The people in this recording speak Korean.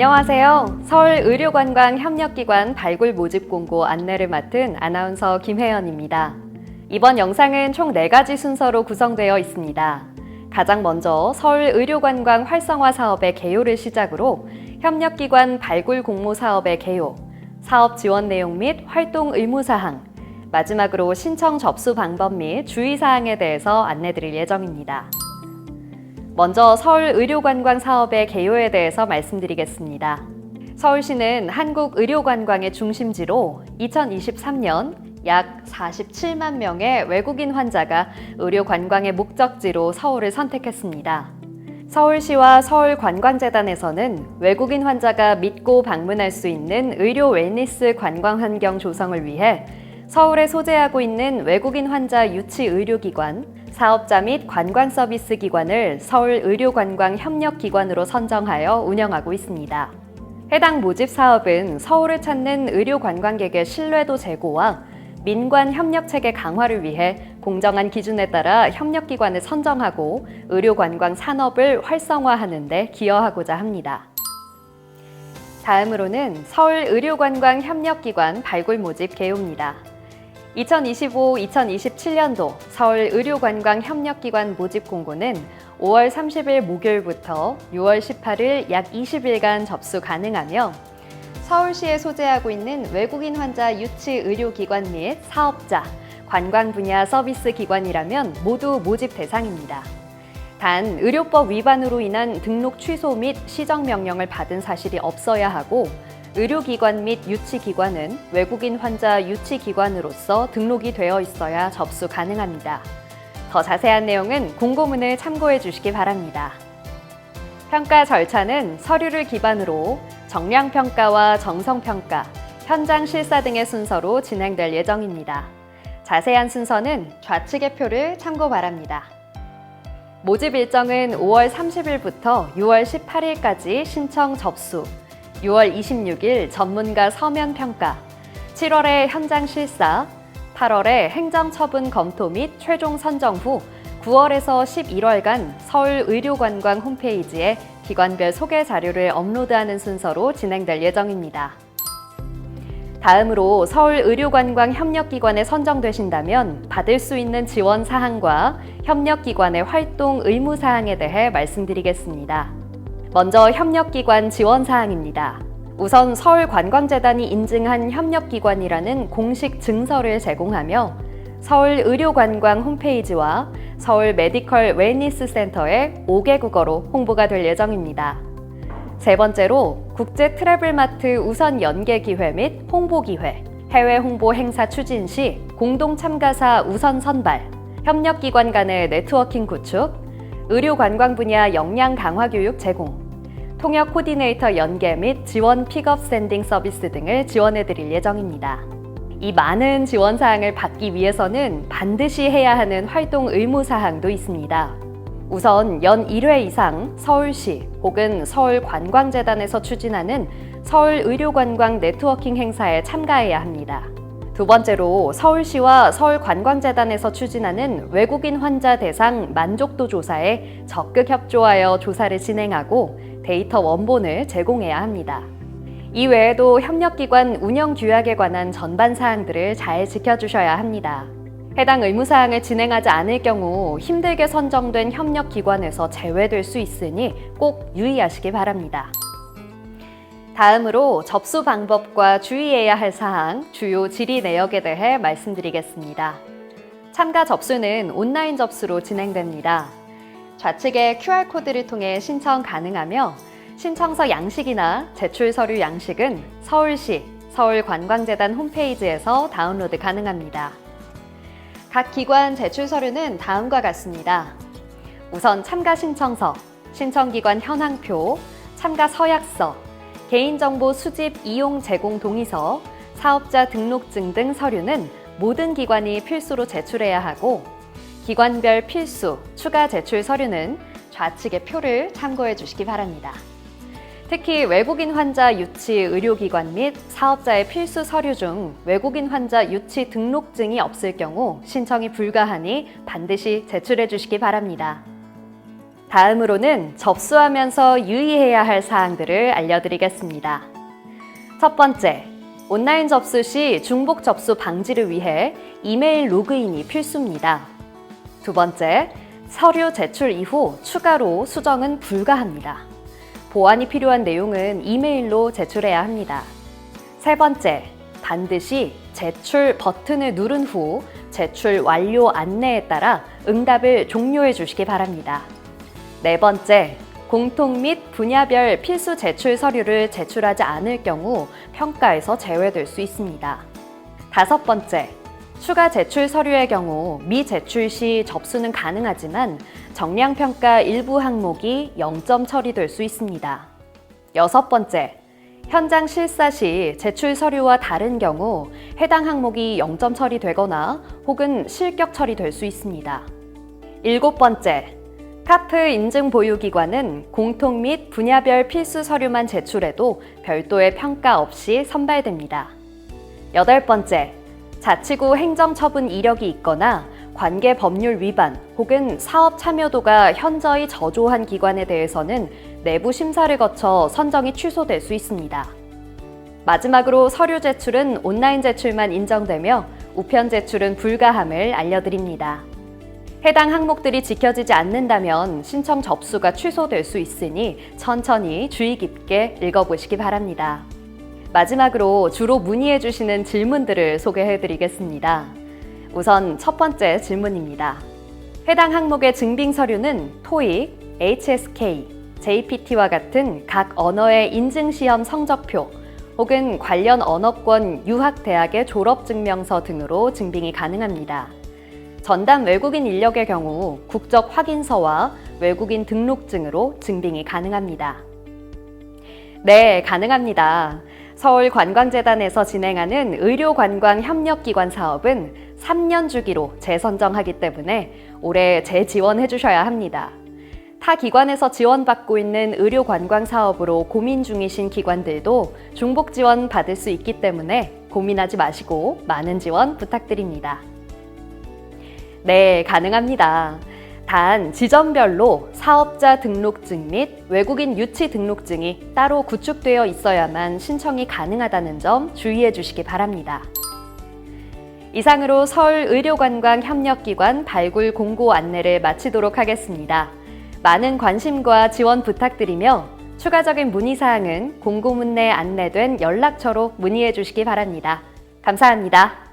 안녕하세요. 서울 의료관광 협력기관 발굴 모집 공고 안내를 맡은 아나운서 김혜연입니다. 이번 영상은 총 4가지 순서로 구성되어 있습니다. 가장 먼저 서울 의료관광 활성화 사업의 개요를 시작으로 협력기관 발굴 공모 사업의 개요, 사업 지원 내용 및 활동 의무 사항, 마지막으로 신청 접수 방법 및 주의사항에 대해서 안내드릴 예정입니다. 먼저 서울 의료관광 사업의 개요에 대해서 말씀드리겠습니다. 서울시는 한국 의료관광의 중심지로 2023년 약 47만 명의 외국인 환자가 의료관광의 목적지로 서울을 선택했습니다. 서울시와 서울관광재단에서는 외국인 환자가 믿고 방문할 수 있는 의료 웰니스 관광 환경 조성을 위해 서울에 소재하고 있는 외국인 환자 유치 의료기관, 사업자 및 관광 서비스 기관을 서울 의료관광 협력기관으로 선정하여 운영하고 있습니다. 해당 모집 사업은 서울을 찾는 의료 관광객의 신뢰도 제고와 민관 협력 체계 강화를 위해 공정한 기준에 따라 협력 기관을 선정하고 의료 관광 산업을 활성화하는 데 기여하고자 합니다. 다음으로는 서울 의료관광 협력기관 발굴 모집 개요입니다. 2025-2027년도 서울 의료관광 협력기관 모집 공고는 5월 30일 목요일부터 6월 18일 약 20일간 접수 가능하며 서울시에 소재하고 있는 외국인 환자 유치 의료기관 및 사업자, 관광 분야 서비스 기관이라면 모두 모집 대상입니다. 단, 의료법 위반으로 인한 등록 취소 및 시정 명령을 받은 사실이 없어야 하고 의료기관 및 유치기관은 외국인 환자 유치기관으로서 등록이 되어 있어야 접수 가능합니다. 더 자세한 내용은 공고문을 참고해 주시기 바랍니다. 평가 절차는 서류를 기반으로 정량평가와 정성평가, 현장 실사 등의 순서로 진행될 예정입니다. 자세한 순서는 좌측의 표를 참고 바랍니다. 모집 일정은 5월 30일부터 6월 18일까지 신청 접수, 6월 26일 전문가 서면 평가, 7월에 현장 실사, 8월에 행정 처분 검토 및 최종 선정 후 9월에서 11월간 서울 의료관광 홈페이지에 기관별 소개 자료를 업로드하는 순서로 진행될 예정입니다. 다음으로 서울 의료관광 협력기관에 선정되신다면 받을 수 있는 지원 사항과 협력기관의 활동 의무 사항에 대해 말씀드리겠습니다. 먼저 협력기관 지원 사항입니다. 우선 서울관광재단이 인증한 협력기관이라는 공식 증서를 제공하며 서울의료관광 홈페이지와 서울 메디컬 웰니스 센터의 5개 국어로 홍보가 될 예정입니다. 세 번째로 국제 트래블마트 우선 연계 기회 및 홍보 기회, 해외 홍보 행사 추진 시 공동 참가사 우선 선발, 협력기관 간의 네트워킹 구축, 의료 관광 분야 역량 강화 교육 제공, 통역 코디네이터 연계 및 지원 픽업 샌딩 서비스 등을 지원해 드릴 예정입니다. 이 많은 지원 사항을 받기 위해서는 반드시 해야 하는 활동 의무 사항도 있습니다. 우선 연 1회 이상 서울시 혹은 서울관광재단에서 추진하는 서울의료관광 네트워킹 행사에 참가해야 합니다. 두 번째로 서울시와 서울관광재단에서 추진하는 외국인 환자 대상 만족도 조사에 적극 협조하여 조사를 진행하고 데이터 원본을 제공해야 합니다. 이 외에도 협력기관 운영 규약에 관한 전반 사항들을 잘 지켜주셔야 합니다. 해당 의무사항을 진행하지 않을 경우 힘들게 선정된 협력기관에서 제외될 수 있으니 꼭 유의하시기 바랍니다. 다음으로 접수 방법과 주의해야 할 사항, 주요 질의 내역에 대해 말씀드리겠습니다. 참가 접수는 온라인 접수로 진행됩니다. 좌측의 QR코드를 통해 신청 가능하며 신청서 양식이나 제출 서류 양식은 서울시 서울관광재단 홈페이지에서 다운로드 가능합니다. 각 기관 제출 서류는 다음과 같습니다. 우선 참가 신청서, 신청기관 현황표, 참가 서약서, 개인정보 수집 이용 제공 동의서, 사업자 등록증 등 서류는 모든 기관이 필수로 제출해야 하고 기관별 필수, 추가 제출 서류는 좌측의 표를 참고해 주시기 바랍니다. 특히 외국인 환자 유치 의료기관 및 사업자의 필수 서류 중 외국인 환자 유치 등록증이 없을 경우 신청이 불가하니 반드시 제출해 주시기 바랍니다. 다음으로는 접수하면서 유의해야 할 사항들을 알려드리겠습니다. 첫 번째, 온라인 접수 시 중복 접수 방지를 위해 이메일 로그인이 필수입니다. 두 번째, 서류 제출 이후 추가로 수정은 불가합니다. 보완이 필요한 내용은 이메일로 제출해야 합니다. 세 번째, 반드시 제출 버튼을 누른 후 제출 완료 안내에 따라 응답을 종료해 주시기 바랍니다. 네 번째, 공통 및 분야별 필수 제출 서류를 제출하지 않을 경우 평가에서 제외될 수 있습니다. 다섯 번째, 추가 제출 서류의 경우 미제출 시 접수는 가능하지만 정량평가 일부 항목이 0점 처리될 수 있습니다. 여섯 번째, 현장 실사 시 제출 서류와 다른 경우 해당 항목이 0점 처리되거나 혹은 실격 처리될 수 있습니다. 일곱 번째, 카프 인증 보유기관은 공통 및 분야별 필수 서류만 제출해도 별도의 평가 없이 선발됩니다. 여덟 번째, 자치구 행정처분 이력이 있거나 관계 법률 위반 혹은 사업 참여도가 현저히 저조한 기관에 대해서는 내부 심사를 거쳐 선정이 취소될 수 있습니다. 마지막으로 서류 제출은 온라인 제출만 인정되며 우편 제출은 불가함을 알려드립니다. 해당 항목들이 지켜지지 않는다면 신청 접수가 취소될 수 있으니 천천히 주의 깊게 읽어보시기 바랍니다. 마지막으로 주로 문의해 주시는 질문들을 소개해 드리겠습니다. 우선 첫 번째 질문입니다. 해당 항목의 증빙 서류는 토익, HSK, JPT와 같은 각 언어의 인증 시험 성적표 혹은 관련 언어권 유학 대학의 졸업 증명서 등으로 증빙이 가능합니다. 전담 외국인 인력의 경우 국적 확인서와 외국인 등록증으로 증빙이 가능합니다. 네, 가능합니다. 서울관광재단에서 진행하는 의료관광협력기관 사업은 3년 주기로 재선정하기 때문에 올해 재지원해 주셔야 합니다. 타 기관에서 지원받고 있는 의료관광 사업으로 고민 중이신 기관들도 중복 지원 받을 수 있기 때문에 고민하지 마시고 많은 지원 부탁드립니다. 네, 가능합니다. 단 지점별로 사업자 등록증 및 외국인 유치 등록증이 따로 구축되어 있어야만 신청이 가능하다는 점 주의해 주시기 바랍니다. 이상으로 서울의료관광협력기관 발굴 공고 안내를 마치도록 하겠습니다. 많은 관심과 지원 부탁드리며 추가적인 문의사항은 공고문내에 안내된 연락처로 문의해 주시기 바랍니다. 감사합니다.